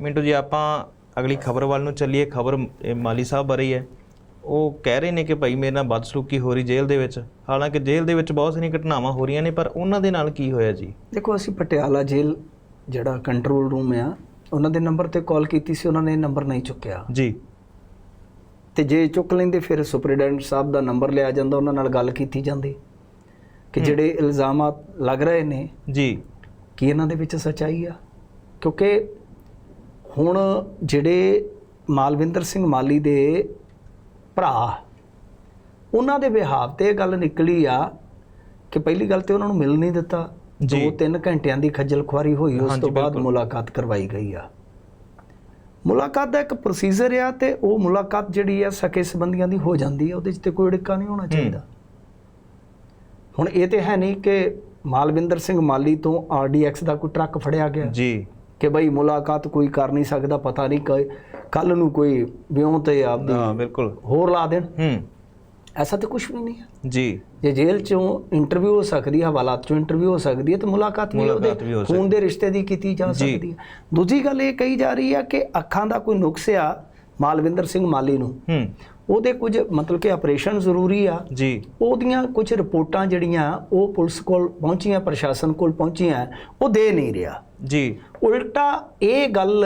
ਮਿੰਟੂ ਜੀ ਆਪਾਂ ਅਗਲੀ ਖਬਰ ਵੱਲ ਨੂੰ ਚੱਲੀਏ। ਖਬਰ ਮਾਲੀ ਸਾਹਿਬ ਬਾਰੇ ਹੀ ਉਹ ਕਹਿ ਰਹੇ ਨੇ ਕਿ ਭਾਈ ਮੇਰੇ ਨਾਲ ਬਦਸਲੂਕੀ ਹੋ ਰਹੀ ਜੇਲ੍ਹ ਦੇ ਵਿੱਚ। ਹਾਲਾਂਕਿ ਜੇਲ੍ਹ ਦੇ ਵਿੱਚ ਬਹੁਤ ਸਾਰੀਆਂ ਘਟਨਾਵਾਂ ਹੋ ਰਹੀਆਂ ਨੇ ਪਰ ਉਹਨਾਂ ਦੇ ਨਾਲ ਕੀ ਹੋਇਆ ਜੀ? ਦੇਖੋ ਅਸੀਂ ਪਟਿਆਲਾ ਜੇਲ੍ਹ ਜਿਹੜਾ ਕੰਟਰੋਲ ਰੂਮ ਆ ਉਹਨਾਂ ਦੇ ਨੰਬਰ ਤੇ ਕਾਲ ਕੀਤੀ ਸੀ ਉਹਨਾਂ ਨੇ ਨੰਬਰ ਨਹੀਂ ਚੁੱਕਿਆ। ਜੀ। ਤੇ ਜੇ ਚੁੱਕ ਲੈਂਦੇ ਫਿਰ ਸੁਪਰਡੈਂਟ ਸਾਹਿਬ ਦਾ ਨੰਬਰ ਲਿਆ ਜਾਂਦਾ ਉਹਨਾਂ ਨਾਲ ਗੱਲ ਕੀਤੀ ਜਾਂਦੀ। ਕਿ ਜਿਹੜੇ ਇਲਜ਼ਾਮਾਤ ਲੱਗ ਰਹੇ ਨੇ ਜੀ। ਕੀ ਇਹਨਾਂ ਦੇ ਵਿੱਚ ਸੱਚਾਈ ਆ। ਕਿਉਂਕਿ ਹੁਣ ਜਿਹੜੇ ਮਾਲਵਿੰਦਰ ਸਿੰਘ ਮਾਲੀ ਦੇ ਭਰਾ ਉਹਨਾਂ ਦੇ ਵਿਹਾਵ ਤੇ ਇਹ ਗੱਲ ਨਿਕਲੀ ਆ ਕਿ ਪਹਿਲੀ ਗੱਲ ਤੇ ਉਹਨਾਂ ਨੂੰ ਮਿਲ ਨਹੀਂ ਦਿੱਤਾ। ਜੀ। 2-3 ਘੰਟਿਆਂ ਦੀ ਖੱਜਲ ਖੁਆਰੀ ਹੋਈ ਉਸ ਤੋਂ ਬਾਅਦ। ਮੁਲਾਕਾਤ ਕਰਵਾਈ ਗਈ ਆ। ਮੁਲਾਕਾਤ ਦਾ ਇੱਕ ਪ੍ਰੋਸੀਜਰ ਆ ਤੇ ਉਹ ਮੁਲਾਕਾਤ ਜਿਹੜੀ ਆ ਸਕੇ ਸੰਬੰਧੀਆਂ ਦੀ ਹੋ ਜਾਂਦੀ ਆ ਉਹਦੇ 'ਚ ਤੇ ਕੋਈ ਅੜਿੱਕਾ ਨਹੀਂ ਹੋਣਾ ਚਾਹੀਦਾ। ਹੁਣ ਇਹ ਤੇ ਹੈ ਨਹੀਂ ਕਿ ਮਾਲਵਿੰਦਰ ਸਿੰਘ ਮਾਲੀ ਤੋਂ ਆਰਡੀਐਕਸ ਦਾ ਕੋਈ ਟਰੱਕ ਫੜਿਆ ਗਿਆ। ਜੀ। ਕਿ ਬਈ ਮੁਲਾਕਾਤ ਕੋਈ ਕਰ ਨਹੀਂ ਸਕਦਾ ਪਤਾ ਨਹੀਂ ਕੱਲ ਨੂੰ ਕੋਈ ਵਿਉਂ ਤੇ ਹਾਂ ਆਪਦੀ ਬਿਲਕੁਲ। ਹੋਰ ਲਾ ਦੇਣ। ਹੂੰ। ਐਸਾ ਤਾਂ ਕੁਝ ਵੀ ਨਹੀਂ ਹੈ। ਜੀ। ਜੇ ਜੇਲ੍ਹ ਚੋਂ ਇੰਟਰਵਿਊ ਹੋ ਸਕਦੀ ਹੈ ਹਵਾਲਾਤ ਚੋਂ ਇੰਟਰਵਿਊ ਹੋ ਸਕਦੀ ਹੈ ਤੇ ਮੁਲਾਕਾਤ ਵੀ ਹੋ ਉਹਦੇ ਖੂਨ ਦੇ ਰਿਸ਼ਤੇ ਦੀ ਕੀਤੀ ਜਾ ਜੀ। ਸਕਦੀ ਹੈ। ਦੂਜੀ ਗੱਲ ਇਹ ਕਹੀ ਜਾ ਰਹੀ ਹੈ ਕਿ ਅੱਖਾਂ ਦਾ ਕੋਈ ਨੁਕਸ ਆ ਮਾਲਵਿੰਦਰ ਸਿੰਘ ਮਾਲੀ ਨੂੰ। ਹੂੰ। ਉਹਦੇ ਕੁਝ ਮਤਲਬ ਕਿ ਆਪਰੇਸ਼ਨ ਜ਼ਰੂਰੀ ਆ। ਜੀ। ਉਹਦੀਆਂ ਕੁਝ ਰਿਪੋਰਟਾਂ ਜਿਹੜੀਆਂ ਉਹ ਪੁਲਿਸ ਕੋਲ ਪਹੁੰਚੀਆਂ ਪ੍ਰਸ਼ਾਸਨ ਕੋਲ ਪਹੁੰਚੀਆਂ ਉਹ ਦੇ ਨਹੀਂ ਰਿਹਾ। ਜੀ। ਉਲਟਾ ਇਹ ਗੱਲ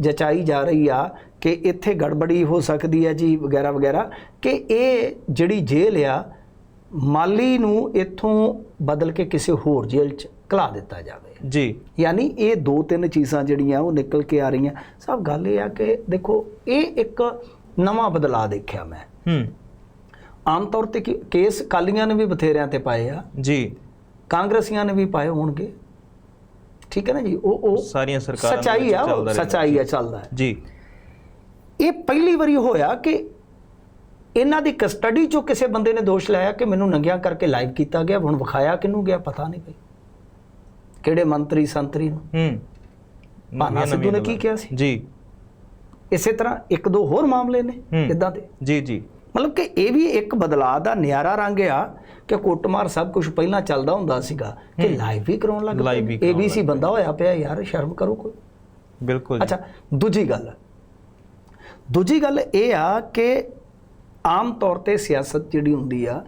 ਜਚਾਈ ਜਾ ਰਹੀ ਆ ਕਿ ਇੱਥੇ ਗੜਬੜੀ ਹੋ ਸਕਦੀ ਹੈ ਜੀ ਵਗੈਰਾ ਵਗੈਰਾ ਕਿ ਇਹ ਜਿਹੜੀ ਜੇਲ੍ਹ ਆ ਮਾਲੀ ਨੂੰ ਇੱਥੋਂ ਬਦਲ ਕੇ ਕਿਸੇ ਹੋਰ ਜੇਲ੍ਹ 'ਚ ਘਲਾ ਦਿੱਤਾ ਜਾਵੇ। ਜੀ। ਯਾਨੀ ਇਹ ਦੋ ਤਿੰਨ ਚੀਜ਼ਾਂ ਜਿਹੜੀਆਂ ਉਹ ਨਿਕਲ ਕੇ ਆ ਰਹੀਆਂ। ਸਭ ਗੱਲ ਇਹ ਆ ਕਿ ਦੇਖੋ ਇਹ ਇੱਕ ਨਵਾਂ ਬਦਲਾਅ ਦੇਖਿਆ ਮੈਂ। ਹੂੰ। ਆਮ ਤੌਰ ਤੇ ਕੇਸ ਕਾਲੀਆਂ ਨੇ ਵੀ ਬਥੇਰਿਆਂ ਤੇ ਪਾਏ ਆ। ਜੀ। ਕਾਂਗਰਸੀਆਂ ਨੇ ਵੀ ਪਾਏ ਹੋਣਗੇ। ਠੀਕ ਹੈ ਨਾ ਜੀ? ਉਹ ਉਹ ਸਾਰੀਆਂ ਸਰਕਾਰਾਂ ਸੱਚਾਈ ਆ। ਸੱਚਾਈ ਆ ਚੱਲਦਾ ਹੈ। ਜੀ। ਇਹ ਪਹਿਲੀ ਵਾਰੀ ਹੋਇਆ ਕਿ ਇਹਨਾਂ ਦੀ ਕਸਟਡੀ ਚੋਂ ਕਿਸੇ ਬੰਦੇ ਨੇ ਦੋਸ਼ ਲਾਇਆ ਕਿ ਮੈਨੂੰ ਨੰਗਿਆਂ ਕਰਕੇ ਲਾਈਵ ਕੀਤਾ ਗਿਆ ਹੁਣ ਵਿਖਾਇਆ ਕਿਹਨੂੰ ਗਿਆ ਪਤਾ ਨਹੀਂ ਭਈ ਕਿਹੜੇ ਮੰਤਰੀ ਸੰਤਰੀ ਨੂੰ? ਹੂੰ। ਨਵੀਆਂ- ਸਿੱਧੂ ਨੇ ਕੀ ਕਿਹਾ ਸੀ? ਜੀ। ਇਸੇ ਤਰ੍ਹਾਂ ਇੱਕ ਦੋ ਹੋਰ ਮਾਮਲੇ ਨੇ। ਇਦਾਂ ਦੇ। ਜੀ ਜੀ। ਮਤਲਬ ਕਿ ਇਹ ਵੀ ਇੱਕ ਬਦਲਾਅ ਦਾ ਨਿਆਰਾ ਰੰਗ ਆ ਕਿ ਕੁੱਟਮਾਰ ਸਭ ਕੁਝ ਪਹਿਲਾਂ ਚੱਲਦਾ ਹੁੰਦਾ ਸੀਗਾ ਕਿ ਲਾਈਵ ਵੀ ਕਰਾਉਣ ਲੱਗ ਕਰਾਉਣ ਏਬੀਸੀ ਬੰਦਾ ਹੋਇਆ ਪਿਆ ਯਾਰ ਸ਼ਰਮ ਕਰੋ ਕੋਈ। ਬਿਲਕੁਲ। ਅੱਛਾ ਦੂਜੀ ਗੱਲ। ਦੂਜੀ ਗੱਲ ਇਹ ਆ ਕਿ ਆਮ ਤੌਰ ਤੇ ਸਿਆਸਤ ਜਿਹੜੀ ਹੁੰਦੀ ਆ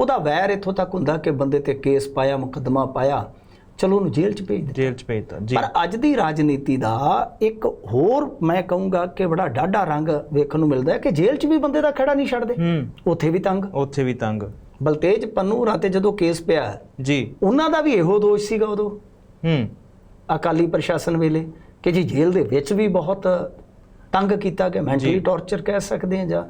ਉਹਦਾ ਵੈਰ ਇੱਥੋਂ ਤੱਕ ਹੁੰਦਾ ਕਿ ਬੰਦੇ ਤੇ ਕੇਸ ਪਾਇਆ ਮੁਕੱਦਮਾ ਪਾਇਆ। ਚਲੋ ਉਹਨੂੰ ਜੇਲ੍ਹ 'ਚ ਭੇਜ ਦਿੱਤਾ ਜੇਲ੍ਹ ਚ ਭੇਜਤਾ ਜੀ। ਪਰ ਅੱਜ ਦੀ ਰਾਜਨੀਤੀ ਦਾ ਇੱਕ ਹੋਰ ਮੈਂ ਕਹੂੰਗਾ ਕਿ ਬੜਾ ਡਾਢਾ ਰੰਗ ਵੇਖਣ ਨੂੰ ਮਿਲਦਾ ਹੈ ਕਿ ਜੇਲ੍ਹ 'ਚ ਵੀ ਬੰਦੇ ਦਾ ਖੜਾ ਨਹੀਂ ਛੱਡਦੇ। ਉੱਥੇ ਵੀ ਤੰਗ। ਉੱਥੇ ਵੀ ਤੰਗ। ਬਲਤੇਜ ਪੰਨੂ ਰਾਤੇ ਜਦੋਂ ਕੇਸ ਪਿਆ ਜੀ। ਉਹਨਾਂ ਦਾ ਵੀ ਇਹੋ ਦੋਸ਼ ਸੀਗਾ ਉਦੋਂ। ਹੂੰ। ਅਕਾਲੀ ਪ੍ਰਸ਼ਾਸਨ ਵੇਲੇ ਕਿ ਜੀ ਜੇਲ੍ਹ ਦੇ ਵਿੱਚ ਵੀ ਬਹੁਤ ਤੰਗ ਕੀਤਾ ਗਿਆ ਮੈਂਟਲੀ। ਟੌਰਚਰ ਕਹਿ ਸਕਦੇ ਹਾਂ ਜਾਂ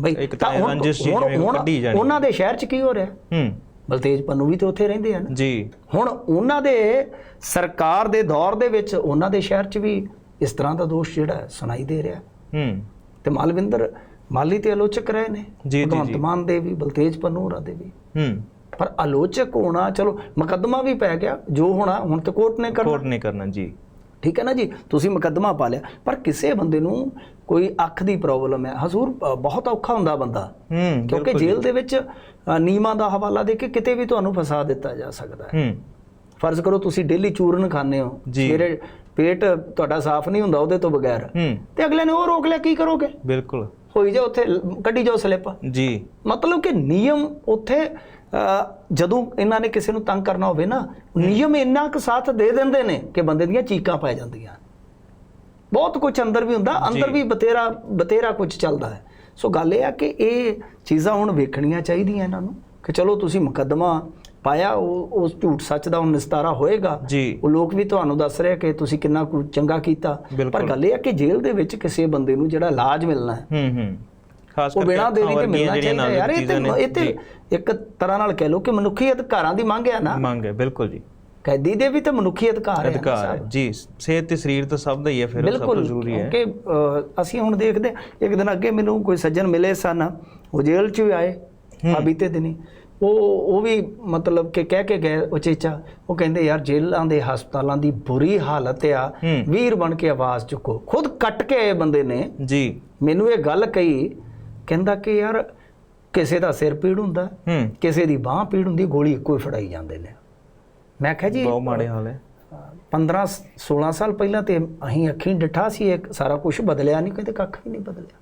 ਬਈ ਇੱਕ ਤਾਂ ਹੁਣ- ਰੰਜਿਸ਼ ਜੀ ਹੁਣ- ਜਿਵੇਂ ਹੁਣ ਕੱਢੀ ਜਾਣੀ। ਉਹਨਾਂ ਦੇ ਸ਼ਹਿਰ 'ਚ ਕੀ ਹੋ ਰਿਹਾ? ਹੂੰ। ਬਲਤੇਜ ਪੰਨੂ ਵੀ ਤੇ ਉੱਥੇ ਰਹਿੰਦੇ ਹਨ। ਜੀ। ਹੁਣ ਉਹਨਾਂ ਦੇ ਸਰਕਾਰ ਦੇ ਦੌਰ ਦੇ ਵਿੱਚ ਉਹਨਾਂ ਦੇ ਸ਼ਹਿਰ 'ਚ ਵੀ ਇਸ ਤਰ੍ਹਾਂ ਦਾ ਦੋਸ਼ ਜਿਹੜਾ ਸੁਣਾਈ ਦੇ ਰਿਹਾ ਹੂੰ। ਤੇ ਮਾਲਵਿੰਦਰ ਮਾਲੀ ਤੇ ਆਲੋਚਕ ਰਹੇ ਨੇ। ਜੀ, ਜੀ। ਮਾਨ ਦੇ ਵੀ ਬਲਤੇਜ ਪੰਨੂ ਹੋਰਾਂ ਦੇ ਵੀ। ਹੂੰ। ਪਰ ਆਲੋਚਕ ਹੋਣਾ ਚਲੋ ਮੁਕੱਦਮਾ ਵੀ ਪੈ ਗਿਆ ਜੋ ਹੋਣਾ ਹੁਣ ਤੇ ਕੋਰਟ ਨੇ ਕਰਨਾ। ਕੋਰਟ ਨੇ ਕਰਨਾ ਜੀ। ਠੀਕ ਹੈ ਨਾ ਜੀ? ਤੁਸੀਂ ਮੁਕੱਦਮਾ ਪਾ ਲਿਆ। ਪਰ ਕਿਸੇ ਬੰਦੇ ਨੂੰ ਕੋਈ ਅੱਖ ਦੀ ਪ੍ਰੋਬਲਮ ਹੈ। ਹਜ਼ੂਰ ਬਹੁਤ ਔਖਾ ਹੁੰਦਾ ਬੰਦਾ। ਹੂੰ ਕਿਉਂਕਿ। ਜੇਲ੍ਹ ਦੇ ਵਿੱਚ ਅ, ਨਿਯਮਾਂ ਦਾ ਹਵਾਲਾ ਦੇ ਕੇ ਕਿਤੇ ਵੀ ਤੁਹਾਨੂੰ ਫਸਾ ਦਿੱਤਾ ਜਾ ਸਕਦਾ ਹੈ। ਹੂੰ। ਫਰਜ਼ ਕਰੋ ਤੁਸੀਂ ਡੇਲੀ ਚੂਰਨ ਖਾਂਦੇ ਹੋ। ਸਵੇਰੇ ਪੇਟ ਤੁਹਾਡਾ ਸਾਫ਼ ਨਹੀਂ ਹੁੰਦਾ ਉਹਦੇ ਤੋਂ ਬਗੈਰ। ਹੂੰ। ਤੇ ਅਗਲੇ ਨੇ ਉਹ ਰੋਕ ਲਿਆ ਕੀ ਕਰੋਗੇ? ਬਿਲਕੁਲ। ਹੋਈ ਜਾ ਉੱਥੇ ਕੱਢੀ ਜਾਓ ਸਲਿੱਪ। ਜੀ। ਮਤਲਬ ਕਿ ਨਿਯਮ ਉੱਥੇ ਜਦੋਂ ਇਹਨਾਂ ਨੇ ਕਿਸੇ ਨੂੰ ਤੰਗ ਕਰਨਾ ਹੋਵੇ ਨਾ ਨਿਯਮ ਇੰਨਾ ਕੁ ਸਾਥ ਦੇ ਦਿੰਦੇ ਨੇ ਕਿ ਬੰਦੇ ਦੀਆਂ ਚੀਕਾਂ ਪੈ ਜਾਂਦੀਆਂ। ਬਹੁਤ ਕੁਝ ਅੰਦਰ ਵੀ ਹੁੰਦਾ ਅੰਦਰ। ਵੀ ਬਤੇਰਾ ਬਤੇਰਾ ਕੁਝ ਚੱਲਦਾ ਹੈ। ਸੋ ਗੱਲ ਇਹ ਆ ਕਿ ਇਹ ਚੀਜ਼ਾਂ ਹੁਣ ਵੇਖਣੀਆਂ ਚਾਹੀਦੀਆਂ ਇਹਨਾਂ ਨੂੰ ਕਿ ਚਲੋ ਤੁਸੀਂ ਮੁਕੱਦਮਾ ਪਾਇਆ ਉਹ ਉਸ ਝੂਠ ਸੱਚ ਦਾ ਹੁਣ ਨਿਸਤਾਰਾ ਹੋਏਗਾ। ਜੀ। ਉਹ ਲੋਕ ਵੀ ਤੁਹਾਨੂੰ ਦੱਸ ਰਹੇ ਕਿ ਤੁਸੀਂ ਕਿੰਨਾ ਕੁ ਚੰਗਾ ਕੀਤਾ। ਪਰ। ਗੱਲ ਇਹ ਆ ਕਿ ਜੇਲ੍ਹ ਦੇ ਵਿੱਚ ਕਿਸੇ ਬੰਦੇ ਨੂੰ ਜਿਹੜਾ ਇਲਾਜ ਮਿਲਣਾ ਹੈ। ਹੂੰ ਹੂੰ। ਖਾਸ ਉਹ ਕਰਕੇ ਬਿਨਾਂ ਦੇਰੀ ਤੇ ਮਿਲਣਾ ਚਾਹੀਦਾ ਯਾਰ ਇਹ ਤੇ ਇੱਕ ਤਰ੍ਹਾਂ ਨਾਲ ਕਹਿ ਲਓ ਕਿ ਮਨੁੱਖੀ ਅਧਿਕਾਰਾਂ ਦੀ ਮੰਗ ਹੈ ਨਾ। ਮੰਗ ਹੈ ਬਿਲਕੁਲ ਜੀ। ਕੈਦੀ ਦੇ ਵੀ ਤੇ ਮਨੁੱਖੀ ਅਧਿਕਾਰ ਹੈ ਅਧਿਕਾਰ। ਜੀ ਸਿਹਤ ਤੇ ਸਰੀਰ ਤਾਂ ਸਭ ਦਾ ਹੀ ਹੈ ਫਿਰ ਸਭ ਤੋਂ ਜ਼ਰੂਰੀ ਹੈ। ਕਿਉਂਕਿ ਅਸੀਂ ਹੁਣ ਦੇਖਦੇ ਇੱਕ ਦਿਨ ਅੱਗੇ ਮੈਨੂੰ ਕੋਈ ਸੱਜਣ ਮਿਲੇ ਸਨ ਉਹ ਜੇਲ੍ਹ 'ਚ ਵੀ ਆਏ ਆ ਬੀਤੇ ਦਿਨੀ। ਉਹ ਉਹ ਵੀ ਮਤਲਬ ਕਿ ਕਹਿ ਕੇ ਗਏ ਉਚੇਚਾ ਉਹ ਕਹਿੰਦੇ ਯਾਰ ਜੇਲ੍ਹਾਂ ਦੇ ਹਸਪਤਾਲਾਂ ਦੀ ਬੁਰੀ ਹਾਲਤ ਆ। ਵੀਰ ਬਣ ਕੇ ਆਵਾਜ਼ ਚੁੱਕੋ। ਖੁਦ ਕੱਟ ਕੇ ਆਏ ਬੰਦੇ ਨੇ। ਜੀ। ਮੈਨੂੰ ਇਹ ਗੱਲ ਕਹੀ ਕਹਿੰਦਾ ਕਿ ਯਾਰ ਕਿਸੇ ਦਾ ਸਿਰ ਪੀੜ ਹੁੰਦਾ ਕਿਸੇ ਦੀ ਬਾਹ ਪੀੜ ਹੁੰਦੀ ਗੋਲੀ ਇੱਕੋ ਹੀ ਫੜਾਈ ਜਾਂਦੇ ਨੇ। ਮੈਂ ਕਿਹਾ ਜੀ ਬਹੁਤ ਮਾੜੇ ਹਾਲ ਹੈ। 15 16 ਸਾਲ ਪਹਿਲਾਂ ਤੇ ਅਸੀਂ ਅੱਖੀਂ ਡਿਠਾ ਸੀ ਇੱਕ ਸਾਰਾ ਕੁਝ ਬਦਲਿਆ ਨਹੀਂ ਕਹਿੰਦੇ ਕੱਖ ਵੀ ਨਹੀਂ ਬਦਲਿਆ।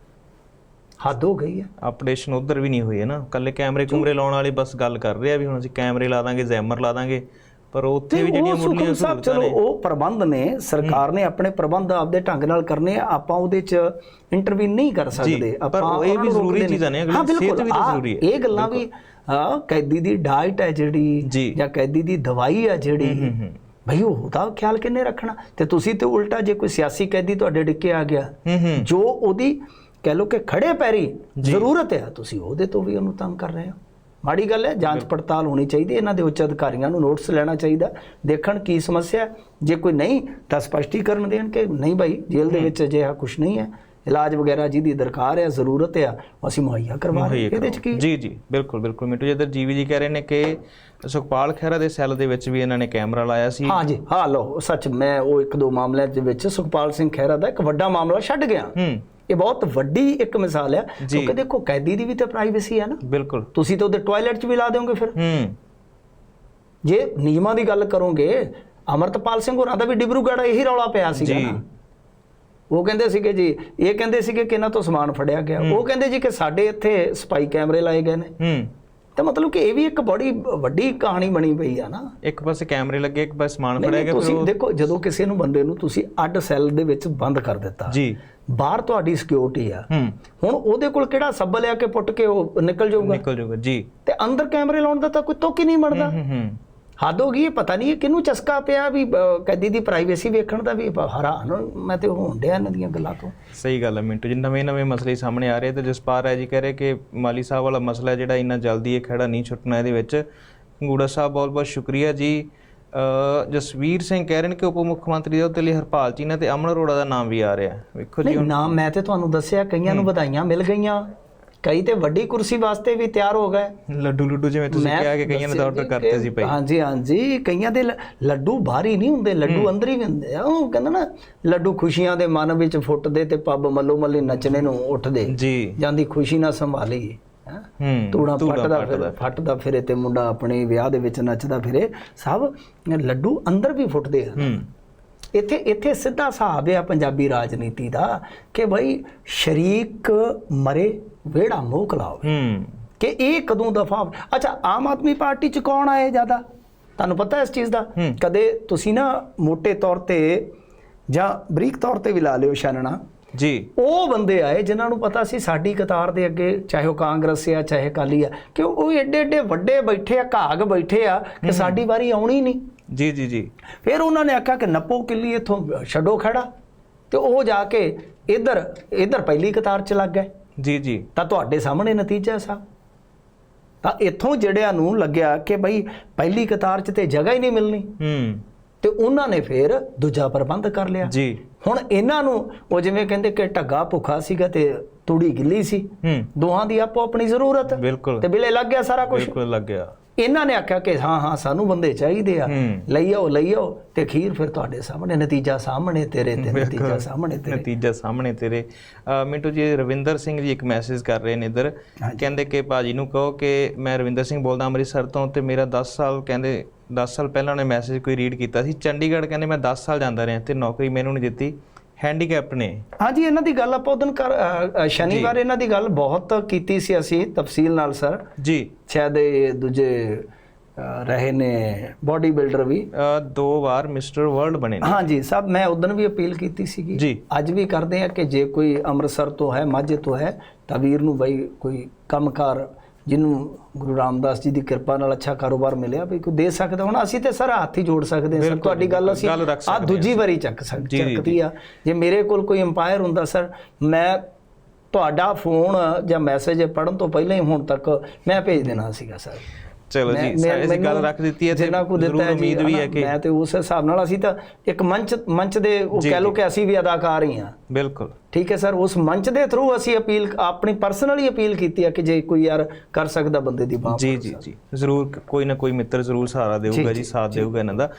ਹੱਦ ਹੋ ਗਈ ਹੈ। ਆਪਰੇਸ਼ਨ ਉਧਰ ਵੀ ਨਹੀਂ ਹੋਈ ਹੈ ਨਾ। ਕੱਲੇ ਕੈਮਰੇ ਕੁਮਰੇ ਲਾਉਣ ਵਾਲੀ ਬਸ ਗੱਲ ਕਰ ਰਹੇ ਆ ਵੀ ਹੁਣ ਅਸੀਂ ਕੈਮਰੇ ਲਾ ਦਾਂਗੇ ਜ਼ੈਮਰ ਲਾ ਦਾਂਗੇ। ਪਰ ਉੱਥੇ ਵੀ ਜਿਹੜੀਆਂ ਮੁੱਢਲੀਆਂ ਸਾਹਿਬ ਚਲੋ ਉਹ ਪ੍ਰਬੰਧ ਨੇ ਸਰਕਾਰ ਨੇ ਆਪਣੇ ਪ੍ਰਬੰਧ ਆਪਦੇ ਢੰਗ ਨਾਲ ਕਰਨੇ ਆ ਆਪਾਂ ਉਹਦੇ ਚ ਇੰਟਰਵੀਨ ਨਹੀਂ ਕਰ ਸਕਦੇ। ਪਰ ਇਹ ਵੀ ਜ਼ਰੂਰੀ ਚੀਜ਼ਾਂ ਨੇ, ਅਗਲੀ ਸਿਹਤ ਵੀ ਤਾਂ ਜ਼ਰੂਰੀ ਹੈ। ਇਹ ਗੱਲਾਂ ਵੀ ਹਾਂ ਕੈਦੀ ਦੀ ਡਾਈਟ ਹੈ ਜਿਹੜੀ ਜੀ। ਕੈਦੀ ਦੀ ਦਵਾਈ ਹੈ ਜਿਹੜੀ। ਭਈ ਉਹਦਾ ਖਿਆਲ ਕਿੰਨੇ ਰੱਖਣਾ? ਤੇ ਤੁਸੀਂ ਤੇ ਉਲਟਾ ਜੇ ਕੋਈ ਸਿਆਸੀ ਕੈਦੀ ਤੁਹਾਡੇ ਡਿੱਕੇ ਆ ਗਿਆ ਜੋ ਉਹਦੀ ਕਹਿ ਲੋ ਕਿ ਖੜੇ ਪੈਰੀ ਜ਼ਰੂਰਤ ਹੈ ਤੁਸੀਂ ਉਹਦੇ ਤੋਂ ਵੀ ਉਹਨੂੰ ਤੰਗ ਕਰ ਰਹੇ ਹੋ। ਮਾੜੀ ਗੱਲ ਹੈ ਜਾਂਚ ਪੜਤਾਲ ਹੋਣੀ ਚਾਹੀਦੀ ਇਹਨਾਂ ਦੇ ਉੱਚ ਅਧਿਕਾਰੀਆਂ ਨੂੰ ਨੋਟਿਸ ਲੈਣਾ ਚਾਹੀਦਾ। ਦੇਖਣ ਕੀ ਸਮੱਸਿਆ ਜੇ ਕੋਈ ਨਹੀਂ ਤਾਂ ਸਪਸ਼ਟੀਕਰਨ ਦੇਣ ਕਿ ਨਹੀਂ ਭਾਈ ਜੇਲ੍ਹ ਦੇ ਵਿੱਚ ਅਜਿਹਾ ਕੁਝ ਨਹੀਂ ਹੈ। ਇਲਾਜ ਵਗੈਰਾ ਜਿਹਦੀ ਦਰਕਾਰ ਹੈ ਜ਼ਰੂਰਤ ਹੈ ਅਸੀਂ ਮੁਹੱਈਆ ਕਰਵਾ ਰਹੇ। ਇਹਦੇ ਚ ਕੀ? ਜੀ ਜੀ ਬਿਲਕੁਲ ਬਿਲਕੁਲ। ਮਿੰਟੂ ਜੀ ਇੱਧਰ ਜੀਵੀ ਜੀ ਕਹਿ ਰਹੇ ਨੇ ਕਿ ਸੁਖਪਾਲ ਖਹਿਰਾ ਦੇ ਸੈੱਲ ਦੇ ਵਿੱਚ ਵੀ ਇਹਨਾਂ ਨੇ ਕੈਮਰਾ ਲਾਇਆ ਸੀ। ਹਾਂ ਜੀ ਹਾਂ ਲਓ ਸੱਚ ਮੈਂ ਉਹ ਇੱਕ ਦੋ ਮਾਮਲਿਆਂ ਦੇ ਵਿੱਚ ਸੁਖਪਾਲ ਸਿੰਘ ਖਹਿਰਾ ਦਾ ਇੱਕ ਵੱਡਾ ਮਾਮਲਾ ਛੱਡ ਗਿਆ। ਹੂੰ। ਇਹ ਬਹੁਤ ਵੱਡੀ ਇੱਕ ਮਿਸਾਲ ਹੈ ਕਿਉਂਕਿ ਦੇਖੋ ਕੈਦੀ ਦੀ ਵੀ ਤਾਂ ਪ੍ਰਾਈਵੇਸੀ ਹੈ ਨਾ। ਬਿਲਕੁਲ। ਤੁਸੀਂ ਤਾਂ ਉਹਦੇ ਟਾਇਲਟ 'ਚ ਵੀ ਲਾ ਦਿਓਗੇ ਫਿਰ। ਹੂੰ। ਜੇ ਨਿਯਮਾਂ ਦੀ ਗੱਲ ਕਰੋਗੇ ਅਮਰਤਪਾਲ ਸਿੰਘ ਹੋਰਾਂ ਦਾ ਵੀ ਡਿਬਰੂਗੜ੍ਹ ਇਹੀ ਰੌਲਾ ਪਿਆ ਸੀਗਾ ਜੀ। ਨਾ। ਉਹ ਕਹਿੰਦੇ ਸੀਗੇ ਜੀ ਇਹ ਕਹਿੰਦੇ ਸੀਗੇ ਕਿ ਇਹਨਾਂ ਤੋਂ ਸਮਾਨ ਫੜਿਆ ਗਿਆ। ਉਹ ਕਹਿੰਦੇ ਜੀ ਕਿ ਸਾਡੇ ਇੱਥੇ ਸਪਾਈ ਕੈਮਰੇ ਲਾਏ ਗਏ ਨੇ। ਹੂੰ। ਤਾਂ ਮਤਲਬ ਕਿ ਇਹ ਵੀ ਇੱਕ ਬੜੀ ਵੱਡੀ ਕਹਾਣੀ ਬਣੀ ਪਈ ਆ ਨਾ। ਇੱਕ ਪਾਸੇ ਕੈਮਰੇ ਲੱਗੇ ਇੱਕ ਪਾਸੇ ਸਮਾਨ ਫੜਿਆ ਗਿਆ ਤੁਸੀਂ ਦੇਖੋ ਜਦੋਂ ਕਿਸੇ ਨੂੰ ਬੰਦੇ ਨੂੰ ਤੁਸੀਂ ਅੱਡ ਸੈੱਲ ਦੇ ਵਿੱਚ ਬੰਦ ਕਰ ਦਿੱਤਾ। ਜੀ। ਬਾਹਰ ਤੁਹਾਡੀ ਸਿਕਿਉਰਿਟੀ ਆ। ਹੁਣ ਉਹਦੇ ਕੋਲ ਕਿਹੜਾ ਸੱਬਲ ਆ ਕੇ ਪੁੱਟ ਕੇ ਉਹ ਨਿਕਲ ਜਾਊਗਾ? ਨਿਕਲ ਜਾਊਗਾ ਜੀ। ਤੇ ਅੰਦਰ ਕੈਮਰੇ ਲਾਉਣ ਦਾ ਤਾਂ ਕੋਈ ਤੁੱਕ ਹੀ ਨਹੀਂ ਹੂੰ ਹੱਦ ਹੋ ਗਈ ਇਹ ਪਤਾ ਨਹੀਂ ਕਿਹਨੂੰ ਚਸਕਾ ਪਿਆ ਵੀ ਕੈਦੀ ਦੀ ਪ੍ਰਾਈਵੇਸੀ ਵੇਖਣ ਦਾ ਵੀ ਹੈਰਾਨ ਮੈਂ ਤੇ ਹੋਣ ਡਿਆ ਇਹਨਾਂ ਦੀਆਂ ਗੱਲਾਂ ਤੋਂ। ਸਹੀ ਗੱਲ ਹੈ ਮਿੰਟੂ ਜੀ ਨਵੇਂ ਨਵੇਂ ਮਸਲੇ ਸਾਹਮਣੇ ਆ ਰਹੇ ਤੇ ਜਸਪਾਲ ਹੈ ਜੀ ਕਹਿ ਰਹੇ ਕਿ ਮਾਲੀ ਸਾਹਿਬ ਵਾਲਾ ਮਸਲਾ ਜਿਹੜਾ ਇੰਨਾ ਜਲਦੀ ਇਹ ਖੜਾ ਨਹੀਂ ਛੁੱਟਣਾ ਇਹਦੇ ਵਿੱਚ। ਗੂੜਾ ਸਾਹਿਬ ਬਹੁਤ ਬਹੁਤ ਸ਼ੁਕਰੀਆ ਜੀ। ਜਸਵੀਰ ਸਿੰਘ ਕਹਿ ਰਹੇ ਨੇ ਕਿ ਉਪ ਮੁੱਖ ਮੰਤਰੀ ਦੇ ਉੱਤੇ ਲਈ ਹਰਪਾਲ ਚੀਨਾ ਤੇ ਅਮਨ ਅਰੋੜਾ ਦਾ ਨਾਮ ਵੀ ਆ ਰਿਹਾ। ਵੇਖੋ ਜੀ ਨਹੀਂ ਨਾਮ ਮੈਂ ਤੇ ਤੁਹਾਨੂੰ ਦੱਸਿਆ ਕਈਆਂ ਨੂੰ ਵਧਾਈਆਂ ਮਿਲ ਗਈਆਂ। ਕਈ ਤੇ ਵੱਡੀ ਕੁਰਸੀ ਵਾਸਤੇ ਵੀ ਤਿਆਰ ਹੋ ਗਏ। ਲੱਡੂ ਲੱਡੂ ਜਿਵੇਂ ਤੁਸੀਂ ਕਿਹਾ ਕਿ ਕਈਆਂ ਨੇ ਤਾਂ ਆਰਡਰ ਕਰਤੇ ਸੀ ਭਾਈ। ਹਾਂਜੀ ਹਾਂਜੀ ਕਈਆਂ ਦੇ ਲੱਡੂ ਬਾਹਰੀ ਨਹੀਂ ਹੁੰਦੇ ਲੱਡੂ ਅੰਦਰ ਹੀ ਹੁੰਦੇ ਆ। ਉਹ ਕਹਿੰਦਾ ਨਾ ਲੱਡੂ ਖੁਸ਼ੀਆਂ ਦੇ ਮਨ ਵਿੱਚ ਫੁੱਟਦੇ ਤੇ ਪੱਬ ਮੱਲੋ ਮੱਲੀ ਨੱਚਣੇ ਨੂੰ ਉੱਠਦੇ। ਜੀ। ਜਾਂਦੀ ਖੁਸ਼ੀ ਨਾ ਸੰਭਾਲੀ ਤੂੜਾ ਤੂੜਾ ਫੱਟਦਾ ਪੱਟਦਾ। ਫੱਟਦਾ। ਫਿਰੇ ਤੇ ਮੁੰਡਾ ਆਪਣੇ ਵਿਆਹ ਦੇ ਵਿੱਚ ਨੱਚਦਾ ਫਿਰੇ। ਸਭ ਲੱਡੂ ਅੰਦਰ ਵੀ ਫੁੱਟਦੇ ਆ ਹੂੰ। ਇੱਥੇ ਇੱਥੇ ਸਿੱਧਾ ਹਿਸਾਬ ਆ ਪੰਜਾਬੀ ਰਾਜਨੀਤੀ ਦਾ ਕਿ ਭਾਈ ਸ਼ਰੀਕ ਮਰੇ ਵਿਹੜਾ ਮੋਕ ਲਾਵੇ। ਹੂੰ। ਕਿ ਇਹ ਕਦੋਂ ਦਫਾ ਅੱਛਾ ਆਮ ਆਦਮੀ ਪਾਰਟੀ ਚ ਕੌਣ ਆਏ ਜ਼ਿਆਦਾ? ਤੁਹਾਨੂੰ ਪਤਾ ਇਸ ਚੀਜ਼ ਦਾ? ਹੂੰ। ਕਦੇ ਤੁਸੀਂ ਨਾ ਮੋٹے ਤੌਰ ਤੇ ਜਾਂ ਬਰੀਕ ਤੌਰ ਤੇ ਵੀ ਲਾ ਲਿਓ ਛਾਨਣਾ ਜੀ। ਉਹ ਬੰਦੇ ਆਏ ਜਿਨ੍ਹਾਂ ਨੂੰ ਪਤਾ ਸੀ ਸਾਡੀ ਕਤਾਰ ਦੇ ਅੱਗੇ ਚਾਹੇ ਉਹ ਕਾਂਗਰਸ ਆ ਚਾਹੇ ਅਕਾਲੀ ਆ। ਕਿ ਉਹ ਏਡੇ ਏਡੇ ਵੱਡੇ ਬੈਠੇ ਆ ਘਾਗ ਬੈਠੇ ਆ ਕਿ ਸਾਡੀ ਵਾਰੀ ਆਉਣੀ ਨਹੀਂ। ਜੀ ਜੀ ਜੀ। ਫਿਰ ਉਹਨਾਂ ਨੇ ਆਖਿਆ ਕਿ ਨੱਪੋ ਕਿੱਲੀ ਇਥੋਂ ਛੱਡੋ ਖੜਾ ਤੇ ਉਹ ਜਾ ਕੇ ਇੱਧਰ ਇੱਧਰ ਪਹਿਲੀ ਕਤਾਰ ਚ ਲੱਗ ਗਏ। ਜੀ ਜੀ। ਤਾਂ ਤੁਹਾਡੇ ਸਾਹਮਣੇ ਨਤੀਜਾ ਸਾ। ਤਾਂ ਇੱਥੋਂ ਜਿਹੜਿਆਂ ਨੂੰ ਲੱਗਿਆ ਕਿ ਬਈ ਪਹਿਲੀ ਕਤਾਰ 'ਚ ਤੇ ਜਗ੍ਹਾ ਹੀ ਨਹੀਂ ਮਿਲਣੀ। ਹੂੰ। ਤੇ ਉਹਨਾਂ ਨੇ ਫਿਰ ਦੂਜਾ ਪ੍ਰਬੰਧ ਕਰ ਲਿਆ। ਜੀ। ਹੁਣ ਇਹਨਾਂ ਨੂੰ ਉਹ ਜਿਵੇਂ ਕਹਿੰਦੇ ਕਿ ਢੱਗਾ ਭੁੱਖਾ ਸੀਗਾ ਤੇ ਤੂੜੀ ਗਿੱਲੀ ਸੀ ਦੋਹਾਂ ਦੀ ਆਪੋ ਆਪਣੀ ਜ਼ਰੂਰਤ ਤੇ ਬਿਲੇ ਲੱਗ ਗਿਆ ਸਾਰਾ ਕੁਝ ਬਿਲਕੁਲ ਲੱਗ ਗਿਆ। ਇਹਨਾਂ ਨੇ ਆਖਿਆ ਕਿ ਹਾਂ ਹਾਂ ਸਾਨੂੰ ਬੰਦੇ ਚਾਹੀਦੇ ਆ। ਲਈ ਆਓ ਲਈ ਆਓ ਤੇ ਅਖੀਰ ਫਿਰ ਤੁਹਾਡੇ ਸਾਹਮਣੇ ਨਤੀਜਾ ਸਾਹਮਣੇ ਤੇਰੇ ਤੇ ਨਤੀਜਾ ਸਾਹਮਣੇ ਤੇਰੇ। ਨਤੀਜਾ ਸਾਹਮਣੇ ਤੇਰੇ। ਮਿੰਟੂ ਜੀ ਰਵਿੰਦਰ ਸਿੰਘ ਜੀ ਇੱਕ ਮੈਸੇਜ ਕਰ ਰਹੇ ਨੇ ਇੱਧਰ। ਕਹਿੰਦੇ ਕਿ ਭਾਜੀ ਨੂੰ ਕਹੋ ਕਿ ਮੈਂ ਰਵਿੰਦਰ ਸਿੰਘ ਬੋਲਦਾ ਅੰਮ੍ਰਿਤਸਰ ਤੋਂ ਤੇ ਮੇਰਾ 10 ਸਾਲ ਕਹਿੰਦੇ 10 ਸਾਲ ਪਹਿਲਾਂ ਉਹਨੇ ਮੈਸੇਜ ਕੋਈ ਰੀਡ ਕੀਤਾ ਸੀ। ਚੰਡੀਗੜ੍ਹ ਕਹਿੰਦੇ ਮੈਂ 10 ਸਾਲ ਜਾਂਦਾ ਰਿਹਾ ਤੇ ਨੌਕਰੀ ਮੈਨੂੰ ਨਹੀਂ ਦਿੱਤੀ। ਹੈਂਡੀਕੈਪ ਨੇ। ਹਾਂਜੀ ਇਹਨਾਂ ਦੀ ਗੱਲ ਆਪਾਂ ਉਦੋਂ ਕਰ ਸ਼ਨੀਵਾਰ ਇਹਨਾਂ ਦੀ ਗੱਲ ਬਹੁਤ ਕੀਤੀ ਸੀ ਅਸੀਂ ਤਫਸੀਲ ਨਾਲ ਸਰ। ਜੀ। ਸ਼ਾਇਦ ਇਹ ਦੂਜੇ ਰਹੇ ਨੇ ਬਾਡੀ ਬਿਲਡਰ ਵੀ। ਦੋ ਵਾਰ ਮਿਸਟਰ ਵਰਲਡ ਬਣੇ ਨੇ। ਹਾਂਜੀ ਸਭ ਮੈਂ ਉਦੋਂ ਵੀ ਅਪੀਲ ਕੀਤੀ ਸੀਗੀ। ਅੱਜ ਵੀ ਕਰਦੇ ਆ ਕਿ ਜੇ ਕੋਈ ਅੰਮ੍ਰਿਤਸਰ ਤੋਂ ਹੈ ਮਾਝੇ ਤੋਂ ਹੈ ਤਾਂ ਵੀਰ ਨੂੰ ਬਈ ਕੋਈ ਕੰਮਕਾਰ ਜਿਹਨੂੰ ਗੁਰੂ ਰਾਮਦਾਸ ਜੀ ਦੀ ਕਿਰਪਾ ਨਾਲ ਅੱਛਾ ਕਾਰੋਬਾਰ ਮਿਲਿਆ ਵੀ ਕੋਈ ਦੇ ਸਕਦਾ ਹੁਣ ਅਸੀਂ ਤੇ ਸਾਰਾ ਹੱਥ ਹੀ ਜੋੜ ਸਕਦੇ ਹਾਂ ਸਰ। ਤੁਹਾਡੀ ਗੱਲ ਅਸੀਂ ਆ ਸਕਦੇ ਦੂਜੀ ਵਾਰੀ ਚੱਕ ਸਕ ਜੀ, ਜੀ, ਚੱਕਦੀ ਆ। ਜੇ ਮੇਰੇ ਕੋਲ ਕੋਈ ਅੰਪਾਇਰ ਹੁੰਦਾ ਸਰ ਮੈਂ ਤੁਹਾਡਾ ਫੋਨ ਜਾਂ ਮੈਸੇਜ ਪੜਨ ਤੋਂ ਪਹਿਲਾਂ ਹੀ ਹੁਣ ਤੱਕ ਮੈਂ ਭੇਜ ਦੇਣਾ ਸੀਗਾ ਸਰ। ਚਲੋ ਜੀ ਮੈਂ- ਅਸੀਂ ਗੱਲ ਰੱਖ ਦਿੱਤੀ ਹੈ ਤੇ ਜਿੰਨਾ ਕੁ ਦਿੱਤਾ ਜ਼ਰੂਰ ਉਮੀਦ ਵੀ ਹੈ ਕਿ ਮੈਂ ਤੇ ਉਸ ਹਿਸਾਬ ਨਾਲ ਅਸੀਂ ਤਾਂ ਇੱਕ ਮੰਚ ਮੰਚ ਦੇ ਉਹ ਕਹਿ ਜੀ। ਕਿ ਅਸੀਂ ਵੀ ਅਦਾਕਾਰ ਹੀ ਹਾਂ। ਬਿਲਕੁਲ। ਠੀਕ ਹੈ ਸਰ ਉਸ ਮੰਚ ਦੇ ਥਰੂ ਅਸੀਂ ਅਪੀਲ ਆਪਣੀ ਪਰਸਨਲੀ ਅਪੀਲ ਕੀਤੀ ਹੈ ਕਿ ਜੇ ਕੋਈ ਯਾਰ ਕਰ ਸਕਦਾ ਬੰਦੇ ਦੀ ਬਾਹ ਜੀ ਜੀ ਜੀ। ਜ਼ਰੂਰ ਕੋਈ ਨਾ ਕੋਈ ਮਿੱਤਰ ਜ਼ਰੂਰ ਸਹਾਰਾ ਦੇਊਗਾ ਜੀ, ਸਾਥ ਦੇਊਗਾ ਇਹਨਾਂ ਦਾ।